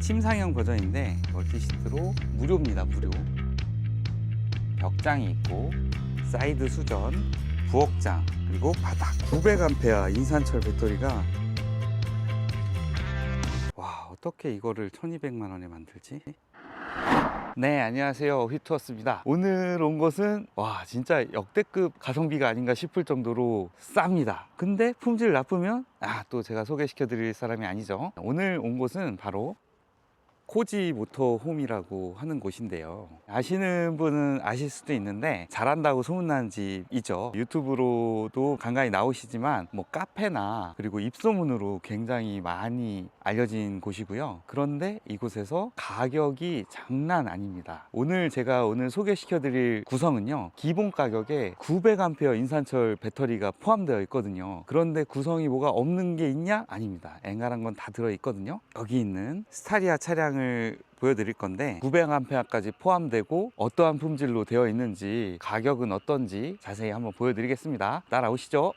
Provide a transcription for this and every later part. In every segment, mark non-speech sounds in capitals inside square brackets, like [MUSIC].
침상형 버전인데 멀티시트로 무료입니다 무료. 벽장이 있고 사이드 수전 부엌장 그리고 바닥. 900A 인산철 배터리가 와 어떻게 이거를 1200만 원에 만들지? 네 안녕하세요. 휘투어스입니다. 오늘 온 곳은 와 진짜 역대급 가성비가 아닌가 싶을 정도로 쌉니다. 근데 품질 나쁘면 아 또 제가 소개시켜 드릴 사람이 아니죠. 오늘 온 곳은 바로 코지 모터 홈이라고 하는 곳인데요. 아시는 분은 아실 수도 있는데 잘한다고 소문난 집이죠. 유튜브로도 간간히 나오시지만 뭐 카페나 그리고 입소문으로 굉장히 많이 알려진 곳이고요. 그런데 이곳에서 가격이 장난 아닙니다. 오늘 제가 오늘 소개시켜 드릴 구성은요. 기본 가격에 900A 인산철 배터리가 포함되어 있거든요. 그런데 구성이 뭐가 없는 게 있냐? 아닙니다. 앵간한 건 다 들어 있거든요. 여기 있는 스타리아 차량 을 보여드릴 건데 900A까지 포함되고 어떠한 품질로 되어 있는지 가격은 어떤지 자세히 한번 보여드리겠습니다. 따라오시죠.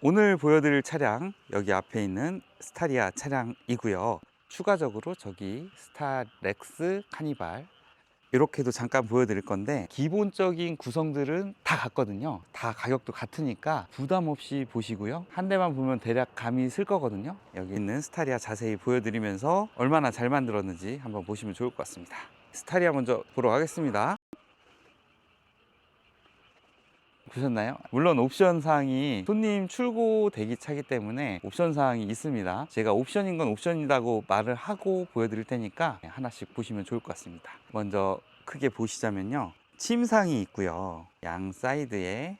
오늘 보여드릴 차량 여기 앞에 있는 스타리아 차량이고요. 추가적으로 저기 스타렉스 카니발 이렇게도 잠깐 보여드릴 건데 기본적인 구성들은 다 같거든요. 다 가격도 같으니까 부담 없이 보시고요. 한 대만 보면 대략 감이 쓸 거거든요. 여기 있는 스타리아 자세히 보여드리면서 얼마나 잘 만들었는지 한번 보시면 좋을 것 같습니다. 스타리아 먼저 보러 가겠습니다 보셨나요? 물론 옵션 사항이 손님 출고 대기 차기 때문에 옵션 사항이 있습니다. 제가 옵션인 건 옵션이라고 말을 하고 보여드릴 테니까 하나씩 보시면 좋을 것 같습니다. 먼저 크게 보시자면요. 침상이 있고요. 양 사이드에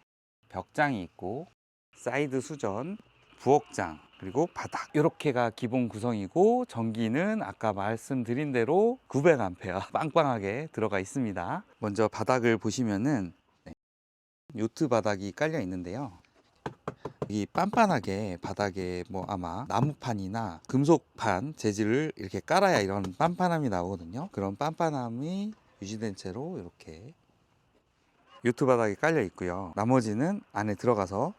벽장이 있고 사이드 수전, 부엌장, 그리고 바닥 이렇게가 기본 구성이고 전기는 아까 말씀드린 대로 900A 빵빵하게 들어가 있습니다. 먼저 바닥을 보시면은 요트 바닥이 깔려 있는데요. 이 빤빤하게 바닥에 뭐 아마 나무판이나 금속판 재질을 이렇게 깔아야 이런 빤빤함이 나오거든요. 그런 빤빤함이 유지된 채로 이렇게 요트 바닥이 깔려 있고요. 나머지는 안에 들어가서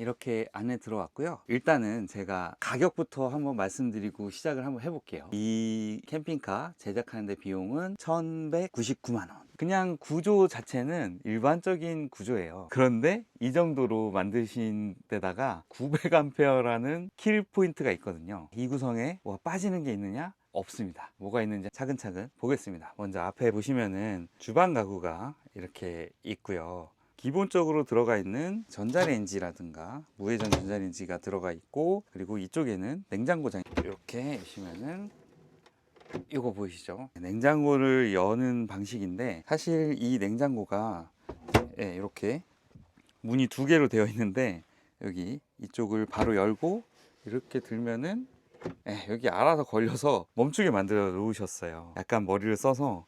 이렇게 안에 들어왔고요. 일단은 제가 가격부터 한번 말씀드리고 시작을 한번 해볼게요. 이 캠핑카 제작하는데 비용은 1,199만 원. 그냥 구조 자체는 일반적인 구조예요. 그런데 이 정도로 만드신 데다가 900A라는 킬 포인트가 있거든요. 이 구성에 뭐 빠지는 게 있느냐? 없습니다. 뭐가 있는지 차근차근 보겠습니다. 먼저 앞에 보시면은 주방 가구가 이렇게 있고요. 기본적으로 들어가 있는 전자레인지라든가 무회전 전자레인지가 들어가 있고 그리고 이쪽에는 냉장고장 이렇게 보시면은 이거 보이시죠? 냉장고를 여는 방식인데 사실 이 냉장고가 예, 이렇게 문이 두 개로 되어 있는데 여기 이쪽을 바로 열고 이렇게 들면은 예, 여기 알아서 걸려서 [LAUGHS] 멈추게 만들어 놓으셨어요. 약간 머리를 써서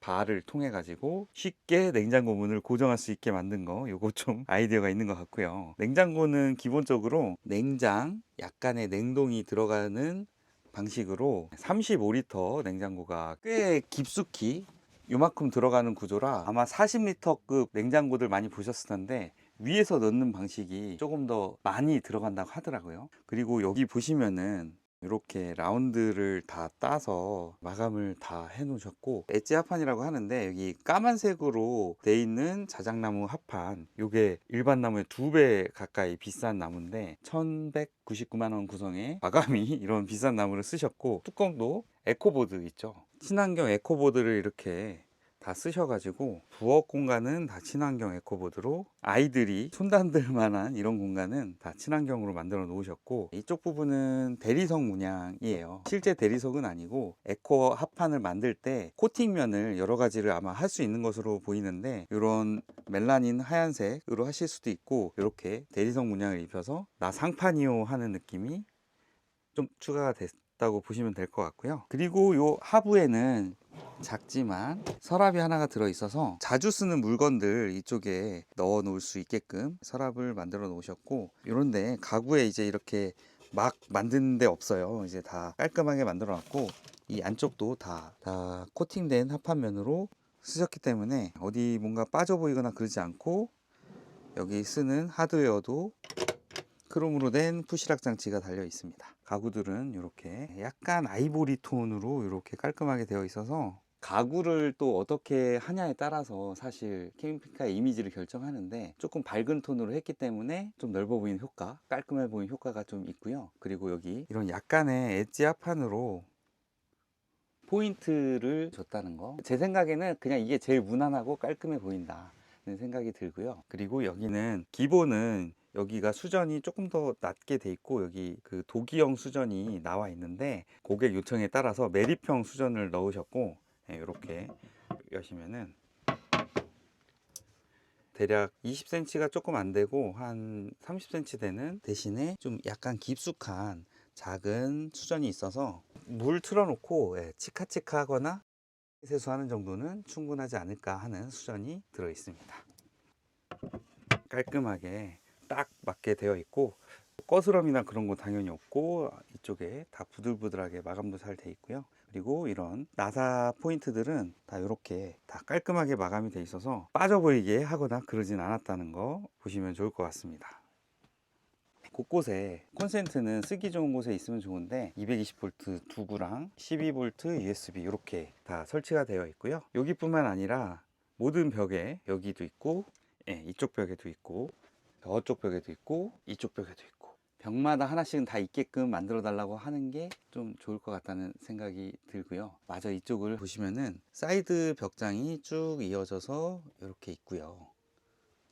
발을 통해 가지고 쉽게 냉장고 문을 고정할 수 있게 만든 거 요거 좀 [LAUGHS] 아이디어가 있는 것 같고요. 냉장고는 기본적으로 냉장 약간의 냉동이 들어가는 방식으로 35리터 냉장고가 꽤 깊숙이 요만큼 들어가는 구조라 아마 40리터급 냉장고들 많이 보셨을 텐데 위에서 넣는 방식이 조금 더 많이 들어간다고 하더라고요. 그리고 여기 보시면은 이렇게 라운드를 다 따서 마감을 다 해 놓으셨고 엣지 합판이라고 하는데 여기 까만색으로 돼 있는 자작나무 합판 요게 일반 나무의 두 배 가까이 비싼 나무인데 1199만 원 구성의 마감이 [LAUGHS] 이런 비싼 나무를 쓰셨고 뚜껑도 에코보드 있죠? 친환경 에코보드를 이렇게 다 쓰셔가지고 부엌 공간은 다 친환경 에코보드로 아이들이 손단들 만한 이런 공간은 다 친환경으로 만들어 놓으셨고 이쪽 부분은 대리석 문양이에요. 실제 대리석은 아니고 에코 합판을 만들 때 코팅면을 여러 가지를 아마 할 수 있는 것으로 보이는데 이런 멜라닌 하얀색으로 하실 수도 있고 이렇게 대리석 문양을 입혀서 나 상판이요 하는 느낌이 좀 추가가 됐 다고 보시면 될 것 같고요. 그리고 요 하부에는 작지만 서랍이 하나가 들어 있어서 자주 쓰는 물건들 이쪽에 넣어 놓을 수 있게끔 서랍을 만들어 놓으셨고 이런데 가구에 이제 이렇게 막 만드는 데 없어요. 이제 다 깔끔하게 만들어 놨고 이 안쪽도 다, 다 코팅된 합판면으로 쓰셨기 때문에 어디 뭔가 빠져 보이거나 그러지 않고 여기 쓰는 하드웨어도 크롬으로 된 푸시락 장치가 달려 있습니다. 가구들은 이렇게 약간 아이보리 톤으로 이렇게 깔끔하게 되어 있어서 가구를 또 어떻게 하냐에 따라서 사실 캠핑카의 이미지를 결정하는데 조금 밝은 톤으로 했기 때문에 좀 넓어 보이는 효과, 깔끔해 보이는 효과가 좀 있고요. 그리고 여기 이런 약간의 엣지 합판으로 포인트를 줬다는 거. 제 생각에는 그냥 이게 제일 무난하고 깔끔해 보인다는 생각이 들고요. 그리고 여기는 기본은 여기가 수전이 조금 더 낮게 돼 있고 여기 그 도기형 수전이 나와 있는데 고객 요청에 따라서 매립형 수전을 넣으셨고 이렇게 여시면은 대략 20cm가 조금 안 되고 한 30cm 되는 대신에 좀 약간 깊숙한 작은 수전이 있어서 물 틀어놓고 예, 치카치카하거나 세수하는 정도는 충분하지 않을까 하는 수전이 들어 있습니다. 깔끔하게 딱 맞게 되어 있고 꺼스럼이나 그런 거 당연히 없고 이쪽에 다 부들부들하게 마감도 잘 돼 있고요. 그리고 이런 나사 포인트들은 다 이렇게 다 깔끔하게 마감이 돼 있어서 빠져 보이게 하거나 그러진 않았다는 거 보시면 좋을 것 같습니다. 곳곳에 콘센트는 쓰기 좋은 곳에 있으면 좋은데 220V 두구랑 12V USB 이렇게 다 설치가 되어 있고요. 여기뿐만 아니라 모든 벽에 여기도 있고 예, 이쪽 벽에도 있고 저쪽 벽에도 있고 이쪽 벽에도 있고 벽마다 하나씩은 다 있게끔 만들어 달라고 하는 게 좀 좋을 것 같다는 생각이 들고요. 마저 이쪽을 보시면은 사이드 벽장이 쭉 이어져서 이렇게 있고요.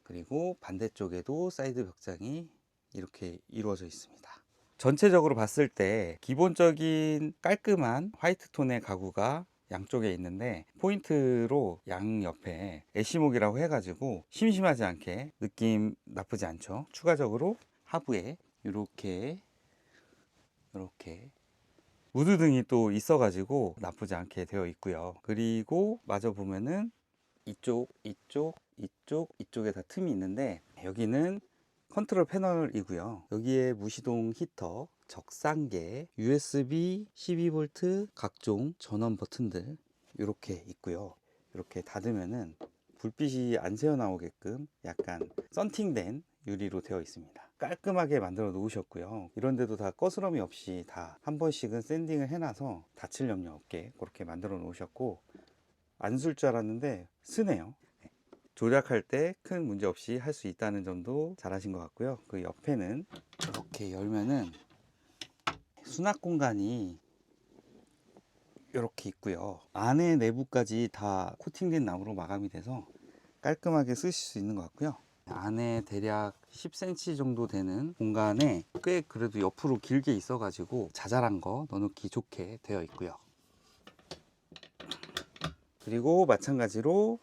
그리고 반대쪽에도 사이드 벽장이 이렇게 이루어져 있습니다. 전체적으로 봤을 때 기본적인 깔끔한 화이트 톤의 가구가 양쪽에 있는데 포인트로 양 옆에 애시목이라고 해가지고 심심하지 않게 느낌 나쁘지 않죠. 추가적으로 하부에 이렇게 이렇게 무드등이 또 있어 가지고 나쁘지 않게 되어 있고요. 그리고 마저 보면은 이쪽, 이쪽, 이쪽, 이쪽에 다 틈이 있는데 여기는 컨트롤 패널이고요. 여기에 무시동 히터, 적상계, USB 12V 각종 전원 버튼들 이렇게 있고요. 이렇게 닫으면은 불빛이 안 새어 나오게끔 약간 썬팅된 유리로 되어 있습니다. 깔끔하게 만들어 놓으셨고요. 이런데도 다 꺼스러미 없이 다 한 번씩은 샌딩을 해놔서 다칠 염려 없게 그렇게 만들어 놓으셨고 안 쓸 줄 알았는데 쓰네요. 네. 조작할 때 큰 문제 없이 할 수 있다는 점도 잘하신 것 같고요. 그 옆에는 이렇게 열면은 수납 공간이 이렇게 있고요. 안에 내부까지 다 코팅된 나무로 마감이 돼서 깔끔하게 쓰실 수 있는 것 같고요. 안에 대략 10cm 정도 되는 공간에 꽤 그래도 옆으로 길게 있어 가지고 자잘한 거 넣어놓기 좋게 되어 있고요. 그리고 마찬가지로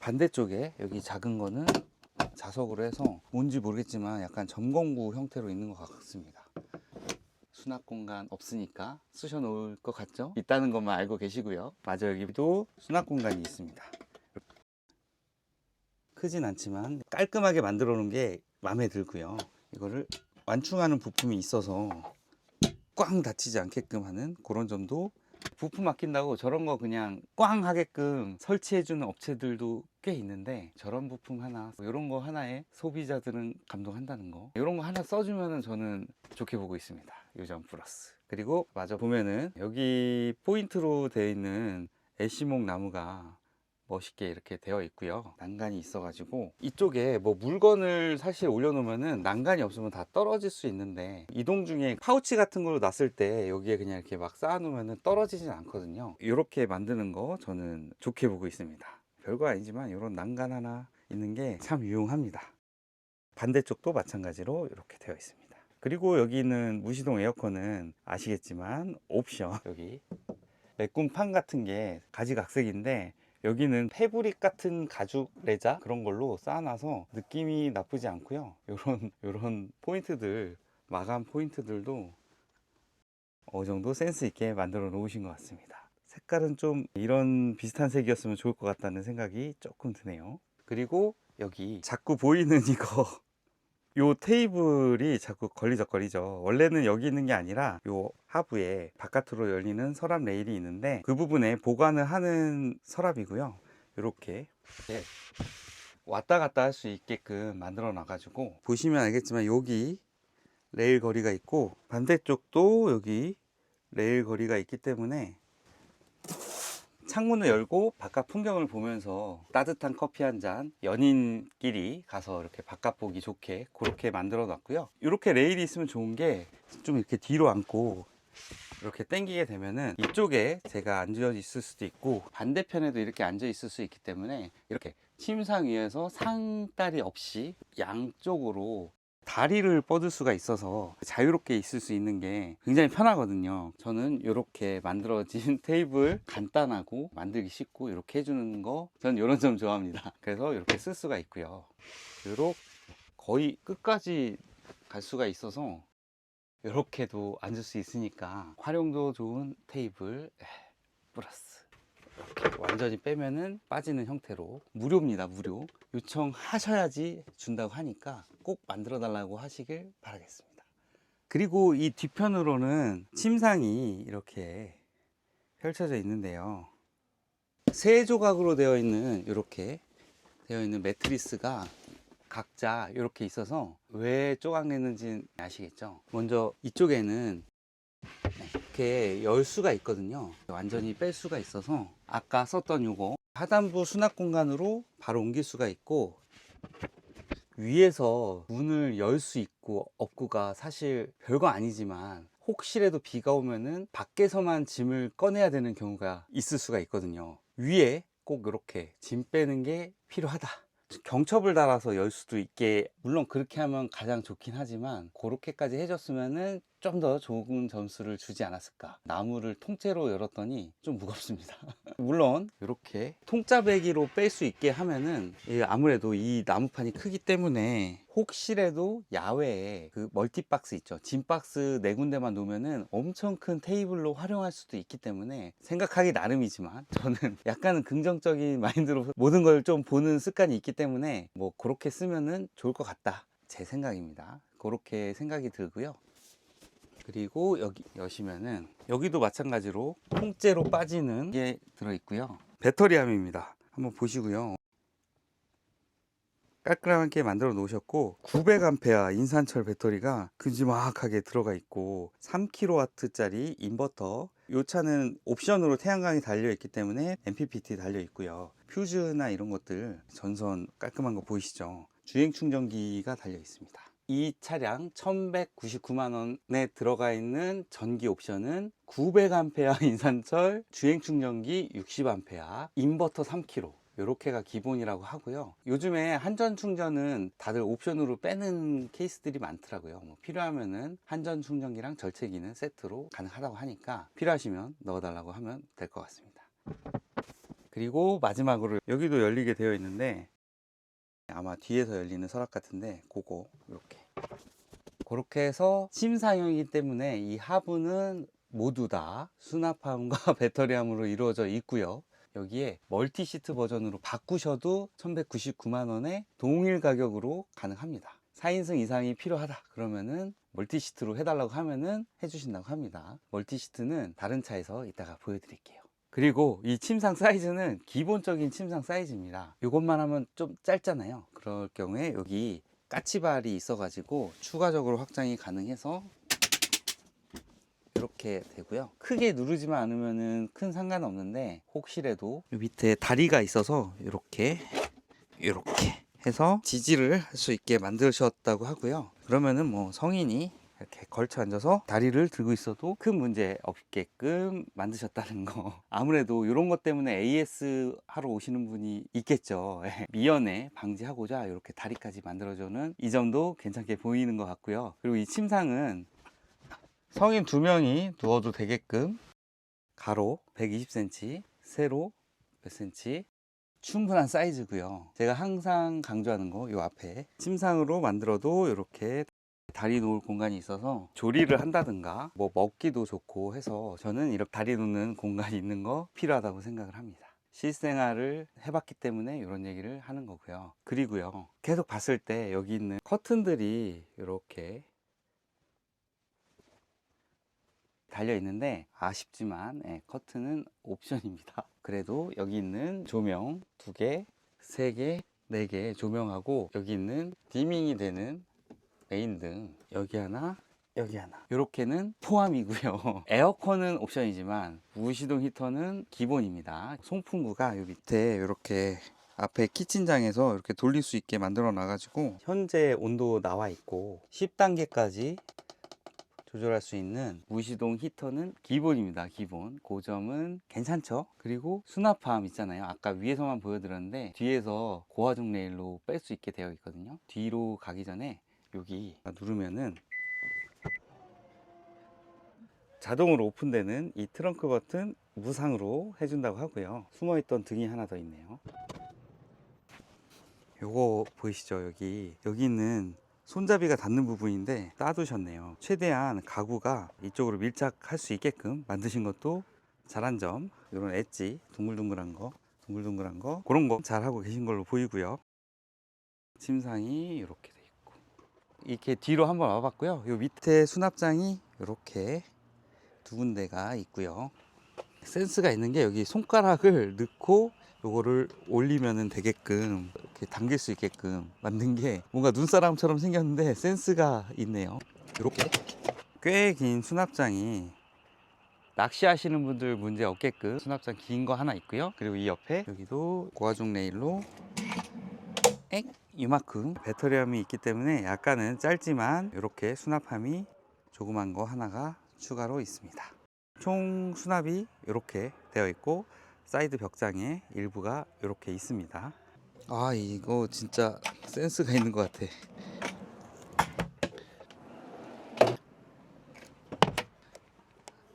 반대쪽에 여기 작은 거는 자석으로 해서 뭔지 모르겠지만 약간 점검구 형태로 있는 것 같습니다. 수납 공간 없으니까 쑤셔 놓을 것 같죠? 있다는 것만 알고 계시고요. 맞아 여기도 수납 공간이 있습니다. 크진 않지만 깔끔하게 만들어 놓은 게 마음에 들고요. 이거를 완충하는 부품이 있어서 꽝 닫히지 않게끔 하는 그런 점도 부품 아낀다고 저런 거 그냥 꽝 하게끔 설치해 주는 업체들도 꽤 있는데 저런 부품 하나 이런 거 하나에 소비자들은 감동한다는 거 이런 거 하나 써주면은 저는 좋게 보고 있습니다 요점 플러스 그리고 마저 보면은 여기 포인트로 되어 있는 애시목 나무가 멋있게 이렇게 되어 있고요. 난간이 있어 가지고 이쪽에 뭐 물건을 사실 올려놓으면은 난간이 없으면 다 떨어질 수 있는데 이동 중에 파우치 같은 걸로 놨을 때 여기에 그냥 이렇게 막 쌓아놓으면은 떨어지진 않거든요. 이렇게 만드는 거 저는 좋게 보고 있습니다. 별거 아니지만 이런 난간 하나 있는 게 참 유용합니다. 반대쪽도 마찬가지로 이렇게 되어 있습니다. 그리고 여기는 무시동 에어컨은 아시겠지만 옵션 [LAUGHS] 여기 메꿈판 같은 게 가지각색인데 여기는 패브릭 같은 가죽 레자 그런 걸로 쌓아놔서 느낌이 나쁘지 않고요. 요런 요런 포인트들 마감 포인트들도 어느 정도 센스 있게 만들어 놓으신 것 같습니다. 색깔은 좀 이런 비슷한 색이었으면 좋을 것 같다는 생각이 조금 드네요. 그리고 여기 자꾸 보이는 [LAUGHS] 이거 요 테이블이 자꾸 걸리적거리죠. 원래는 여기 있는 게 아니라 요 하부에 바깥으로 열리는 서랍 레일이 있는데 그 부분에 보관을 하는 서랍이고요. 이렇게 왔다 갔다 할 수 있게끔 만들어 놔 가지고 보시면 알겠지만 여기 레일 거리가 있고 반대쪽도 여기 레일 거리가 있기 때문에 창문을 열고 바깥 풍경을 보면서 따뜻한 커피 한 잔 연인끼리 가서 이렇게 바깥 보기 좋게 그렇게 만들어 놨고요. 이렇게 레일이 있으면 좋은 게 좀 이렇게 뒤로 앉고 이렇게 당기게 되면은 이쪽에 제가 앉아 있을 수도 있고 반대편에도 이렇게 앉아 있을 수 있기 때문에 이렇게 침상 위에서 상다리 없이 양쪽으로 다리를 뻗을 수가 있어서 자유롭게 있을 수 있는 게 굉장히 편하거든요. 저는 이렇게 만들어진 [LAUGHS] 테이블 간단하고 만들기 쉽고 이렇게 해주는 거 저는 이런 점 좋아합니다. 그래서 이렇게 쓸 수가 있고요. 이렇게 거의 끝까지 갈 수가 있어서 이렇게도 앉을 수 있으니까 활용도 좋은 테이블 에, 플러스 완전히 빼면은 빠지는 형태로 무료입니다 무료. 요청하셔야지 준다고 하니까 꼭 만들어 달라고 하시길 바라겠습니다. 그리고 이 뒤편으로는 침상이 이렇게 펼쳐져 있는데요. 세 조각으로 되어 있는 이렇게 되어 있는 매트리스가 각자 이렇게 있어서 왜 쪼각냈는지 아시겠죠? 먼저 이쪽에는 네, 이렇게 열 수가 있거든요. 완전히 뺄 수가 있어서 아까 썼던 요거 하단부 수납 공간으로 바로 옮길 수가 있고 위에서 문을 열 수 있고 없고가 사실 별거 아니지만 혹시라도 비가 오면은 밖에서만 짐을 꺼내야 되는 경우가 있을 수가 있거든요. 위에 꼭 이렇게 짐 빼는 게 필요하다. 경첩을 달아서 열 수도 있게 물론 그렇게 하면 가장 좋긴 하지만 그렇게까지 해줬으면은 좀 더 좋은 점수를 주지 않았을까. 나무를 통째로 열었더니 좀 무겁습니다. [LAUGHS] 물론 이렇게 통짜 배기로 뺄 수 있게 하면은 이 아무래도 이 나무판이 크기 때문에 혹시라도 야외에 그 멀티박스 있죠. 짐박스 네 군데만 놓으면은 엄청 큰 테이블로 활용할 수도 있기 때문에 생각하기 나름이지만 저는 [LAUGHS] 약간은 긍정적인 마인드로 모든 걸 좀 보는 습관이 있기 때문에 뭐 그렇게 쓰면은 좋을 것 같다. 제 생각입니다. 그렇게 생각이 들고요 그리고 여기 여시면은 여기도 마찬가지로 통째로 빠지는 게 들어있고요. 배터리함입니다. 한번 보시고요. 깔끔하게 만들어 놓으셨고 900A 인산철 배터리가 큼지막하게 들어가 있고 3kW 짜리 인버터. 이 차는 옵션으로 태양광이 달려 있기 때문에 MPPT 달려 있고요. 퓨즈나 이런 것들 전선 깔끔한 거 보이시죠? 주행 충전기가 달려 있습니다 이 차량 1199만 원에 들어가 있는 전기 옵션은 900A [LAUGHS] 인산철 주행 충전기 60A 인버터 3kg 이렇게가 기본이라고 하고요. 요즘에 한전 충전은 다들 옵션으로 빼는 케이스들이 많더라고요. 뭐 필요하면은 한전 충전기랑 절체기는 세트로 가능하다고 하니까 필요하시면 넣어달라고 하면 될 것 같습니다. 그리고 마지막으로 여기도 열리게 되어 있는데 아마 뒤에서 열리는 서랍 같은데 그거 이렇게. 그렇게 해서 침상형이기 때문에 이 하부는 모두 다 수납함과 [LAUGHS] 배터리함으로 이루어져 있고요. 여기에 멀티 시트 버전으로 바꾸셔도 1199만원에 동일 가격으로 가능합니다. 4인승 이상이 필요하다. 그러면은 멀티 시트로 해달라고 하면은 해주신다고 합니다. 멀티 시트는 다른 차에서 이따가 보여드릴게요 그리고 이 침상 사이즈는 기본적인 침상 사이즈입니다. 이것만 하면 좀 짧잖아요. 그럴 경우에 여기 까치발이 있어 가지고 추가적으로 확장이 가능해서 이렇게 되고요. 크게 누르지만 않으면 큰 상관 없는데 혹시라도 이 밑에 다리가 있어서 이렇게 이렇게 해서 지지를 할 수 있게 만드셨다고 하고요. 그러면은 뭐 성인이 이렇게 걸쳐 앉아서 다리를 들고 있어도 큰 문제 없게끔 만드셨다는 거. [LAUGHS] 아무래도 이런 것 때문에 AS 하러 오시는 분이 있겠죠. 예, 미연에 방지하고자 이렇게 다리까지 만들어주는 이 점도 괜찮게 보이는 것 같고요. 그리고 이 침상은 성인 두 명이 누워도 되게끔 가로 120cm, 세로 몇 cm 충분한 사이즈고요. 제가 항상 강조하는 거 이 앞에 침상으로 만들어도 이렇게 다리 놓을 공간이 있어서 조리를 한다든가 뭐 먹기도 좋고 해서 저는 이렇게 다리 놓는 공간이 있는 거 필요하다고 생각을 합니다. 실생활을 해봤기 때문에 이런 얘기를 하는 거고요. 그리고요. 계속 봤을 때 여기 있는 커튼들이 이렇게 달려 있는데 아쉽지만 예, 커튼은 옵션입니다. 그래도 여기 있는 조명 두 개, 세 개, 네 개 조명하고 여기 있는 디밍이 되는 메인 등 여기 하나 여기 하나. 이렇게는 포함이고요. [LAUGHS] 에어컨은 옵션이지만 무시동 히터는 기본입니다. 송풍구가 요 밑에 이렇게 앞에 키친장에서 이렇게 돌릴 수 있게 만들어 놔 가지고 현재 온도 나와 있고 10단계까지 조절할 수 있는 무시동 히터는 기본입니다 기본. 그 점은 괜찮죠? 그리고 수납함 있잖아요. 아까 위에서만 보여드렸는데 뒤에서 고화중 레일로 뺄 수 있게 되어 있거든요. 뒤로 가기 전에 여기 누르면은 자동으로 오픈되는 이 트렁크 버튼 무상으로 해준다고 하고요. 숨어있던 등이 하나 더 있네요. 요거 보이시죠? 여기. 여기 있는 손잡이가 닿는 부분인데 따두셨네요. 최대한 가구가 이쪽으로 밀착할 수 있게끔 만드신 것도 잘한 점. 이런 엣지 둥글둥글한 거 둥글둥글한 거. 그런 거 잘하고 계신 걸로 보이고요. 침상이 이렇게 돼 있고 이렇게 뒤로 한번 와봤고요 요 밑에 수납장이 이렇게 두 군데가 있고요 센스가 있는 게 여기 손가락을 넣고 요거를 올리면은 되게끔 이렇게 당길 수 있게끔 만든 게 뭔가 눈사람처럼 생겼는데 센스가 있네요. 이렇게 꽤 긴 수납장이 낚시하시는 분들 문제 없게끔 수납장 긴 거 하나 있고요. 그리고 이 옆에 여기도 고화중 레일로 엥 이만큼 배터리함이 있기 때문에 약간은 짧지만 이렇게 수납함이 조그만 거 하나가 추가로 있습니다. 총 수납이 이렇게 되어 있고 사이드 벽장에 일부가 이렇게 있습니다. 아 이거 진짜 센스가 있는 것 같아.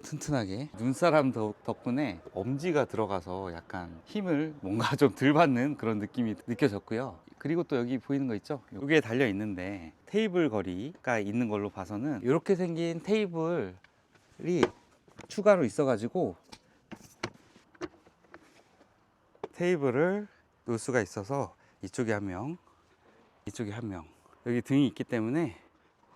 튼튼하게 눈사람 덕- 덕분에 엄지가 들어가서 약간 힘을 뭔가 좀 덜 받는 그런 느낌이 느껴졌고요. 그리고 또 여기 보이는 거 있죠? 여기에 달려 있는데 테이블 거리가 있는 걸로 봐서는 이렇게 생긴 테이블이 추가로 있어 가지고 테이블을 놓을 수가 있어서 이쪽에 한 명, 이쪽에 한 명. 여기 등이 있기 때문에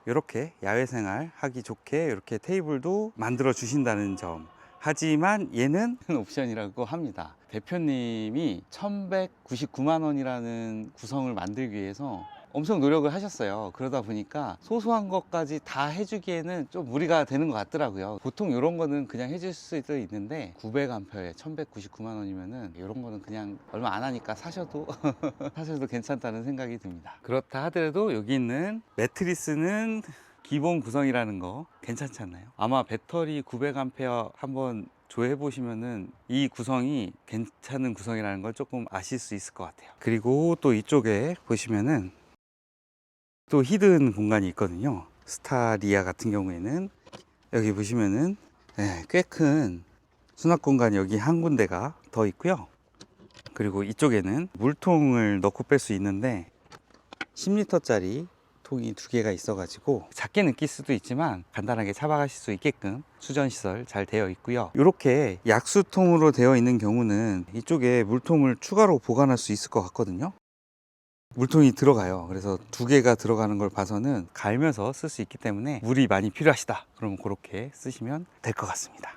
이렇게 야외 생활 하기 좋게 이렇게 테이블도 만들어 주신다는 점. 하지만 얘는 [LAUGHS] 옵션이라고 합니다. 대표님이 1199만 원이라는 구성을 만들기 위해서 엄청 노력을 하셨어요. 그러다 보니까 소소한 것까지 다 해주기에는 좀 무리가 되는 것 같더라고요. 보통 이런 거는 그냥 해줄 수도 있는데 900암페어에 1199만 원이면은 이런 거는 그냥 얼마 안 하니까 사셔도 [LAUGHS] 사셔도 괜찮다는 생각이 듭니다. 그렇다 하더라도 여기 있는 매트리스는 기본 구성이라는 거 괜찮지 않나요? 아마 배터리 900암페어 한번 조회해 보시면은 이 구성이 괜찮은 구성이라는 걸 조금 아실 수 있을 것 같아요. 그리고 또 이쪽에 보시면은 또 히든 공간이 있거든요. 스타리아 같은 경우에는 여기 보시면은 네, 꽤큰 수납 공간이 여기 한 군데가 더 있고요. 그리고 이쪽에는 물통을 넣고 뺄 수 있는데 10리터짜리 통이 두 개가 있어가지고 작게 느낄 수도 있지만 간단하게 잡아가실 수 있게끔 수전 시설 잘 되어 있고요. 이렇게 약수통으로 되어 있는 경우는 이쪽에 물통을 추가로 보관할 수 있을 것 같거든요. 물통이 들어가요. 그래서 두 개가 들어가는 걸 봐서는 갈면서 쓸 수 있기 때문에 물이 많이 필요하시다. 그러면 그렇게 쓰시면 될 것 같습니다.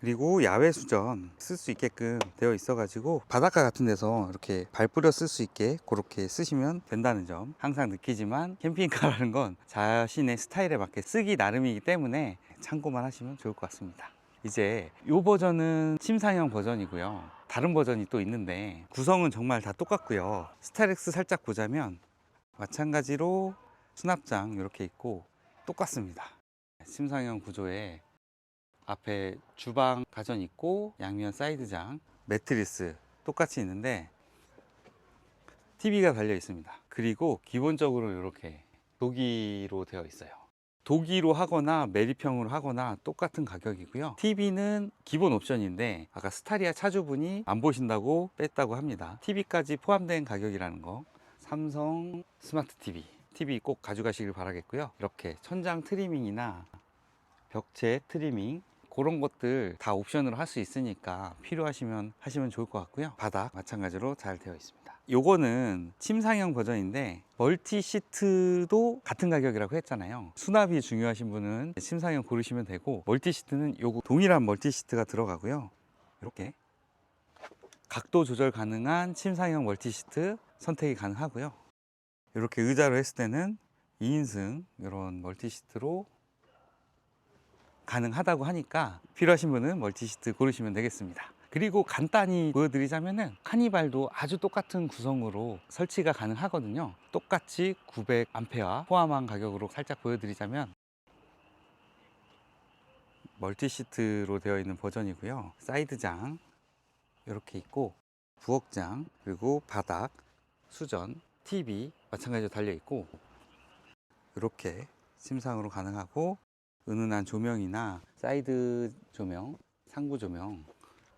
그리고 야외 수전 쓸 수 있게끔 되어 있어 가지고 바닷가 같은 데서 이렇게 발 뿌려 쓸 수 있게 그렇게 쓰시면 된다는 점 항상 느끼지만 캠핑카라는 건 자신의 스타일에 맞게 쓰기 나름이기 때문에 참고만 하시면 좋을 것 같습니다. 이제 이 버전은 침상형 버전이고요. 다른 버전이 또 있는데 구성은 정말 다 똑같고요. 스타렉스 살짝 보자면 마찬가지로 수납장 이렇게 있고 똑같습니다. 침상형 구조에 앞에 주방 가전 있고 양면 사이드장 매트리스 똑같이 있는데 TV가 달려 있습니다. 그리고 기본적으로 이렇게 도기로 되어 있어요. 도기로 하거나 매립형으로 하거나 똑같은 가격이고요. TV는 기본 옵션인데 아까 스타리아 차주분이 안 보신다고 뺐다고 합니다. TV까지 포함된 가격이라는 거. 삼성 스마트 TV TV 꼭 가져가시길 바라겠고요. 이렇게 천장 트리밍이나 벽체 트리밍 그런 것들 다 옵션으로 할 수 있으니까 필요하시면 하시면 좋을 것 같고요. 바닥 마찬가지로 잘 되어 있습니다. 요거는 침상형 버전인데 멀티 시트도 같은 가격이라고 했잖아요. 수납이 중요하신 분은 침상형 고르시면 되고 멀티 시트는 요거 동일한 멀티 시트가 들어가고요. 이렇게. 각도 조절 가능한 침상형 멀티 시트 선택이 가능하고요. 이렇게 의자로 했을 때는 2인승 이런 멀티 시트로 가능하다고 하니까 필요하신 분은 멀티시트 고르시면 되겠습니다. 그리고 간단히 보여드리자면은 카니발도 아주 똑같은 구성으로 설치가 가능하거든요. 똑같이 900A 포함한 가격으로 살짝 보여드리자면 멀티시트로 되어 있는 버전이고요. 사이드장 이렇게 있고 부엌장 그리고 바닥 수전 TV 마찬가지로 달려 있고 이렇게 침상으로 가능하고 은은한 조명이나 사이드 조명, 상부 조명.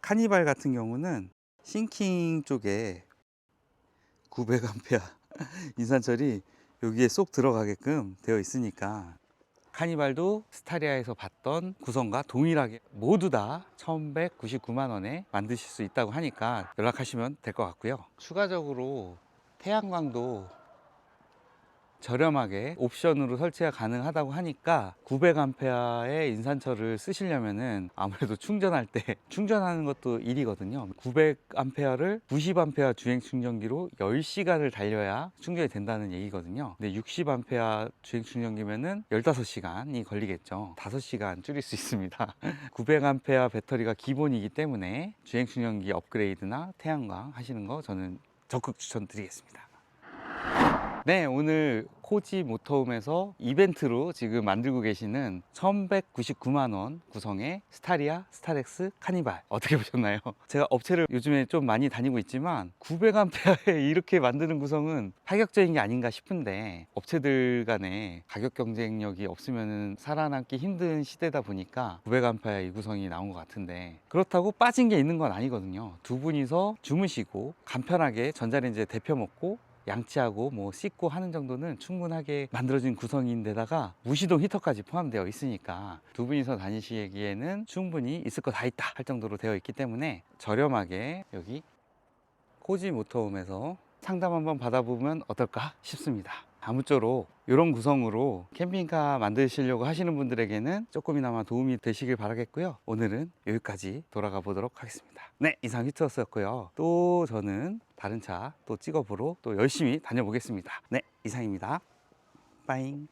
카니발 같은 경우는 싱킹 쪽에 900A [LAUGHS] 인산철이 여기에 쏙 들어가게끔 되어 있으니까 카니발도 스타리아에서 봤던 구성과 동일하게 모두 다 1199만 원에 만드실 수 있다고 하니까 연락하시면 될 것 같고요. 추가적으로 태양광도 저렴하게 옵션으로 설치가 가능하다고 하니까 900A의 인산철을 쓰시려면은 아무래도 충전할 때 [LAUGHS] 충전하는 것도 일이거든요. 900A를 90A 주행 충전기로 10시간을 달려야 충전이 된다는 얘기거든요. 근데 60A 주행 충전기면은 15시간이 걸리겠죠. 5시간 줄일 수 있습니다. [LAUGHS] 900A 배터리가 기본이기 때문에 주행 충전기 업그레이드나 태양광 하시는 거 저는 적극 추천드리겠습니다. 네, 오늘 코지 모터홈에서 이벤트로 지금 만들고 계시는 1199만 원 구성의 스타리아, 스타렉스, 카니발 어떻게 보셨나요? 제가 업체를 요즘에 좀 많이 다니고 있지만 900A에 [LAUGHS] 이렇게 만드는 구성은 파격적인 게 아닌가 싶은데 업체들 간에 가격 경쟁력이 없으면 살아남기 힘든 시대다 보니까 900A 이 구성이 나온 것 같은데 그렇다고 빠진 게 있는 건 아니거든요. 두 분이서 주무시고 간편하게 전자레인지에 데펴 먹고 양치하고 뭐 씻고 하는 정도는 충분하게 만들어진 구성인데다가 무시동 히터까지 포함되어 있으니까 두 분이서 다니시기에는 충분히 있을 거 다 있다 할 정도로 되어 있기 때문에 저렴하게 여기 코지 모터홈에서 상담 한번 받아보면 어떨까 싶습니다. 아무쪼록 이런 구성으로 캠핑카 만드시려고 하시는 분들에게는 조금이나마 도움이 되시길 바라겠고요. 오늘은 여기까지 돌아가 보도록 하겠습니다. 네, 이상 히트워스였고요. 또 저는 다른 차 또 찍어보러 또 열심히 다녀보겠습니다. 네, 이상입니다. 빠잉.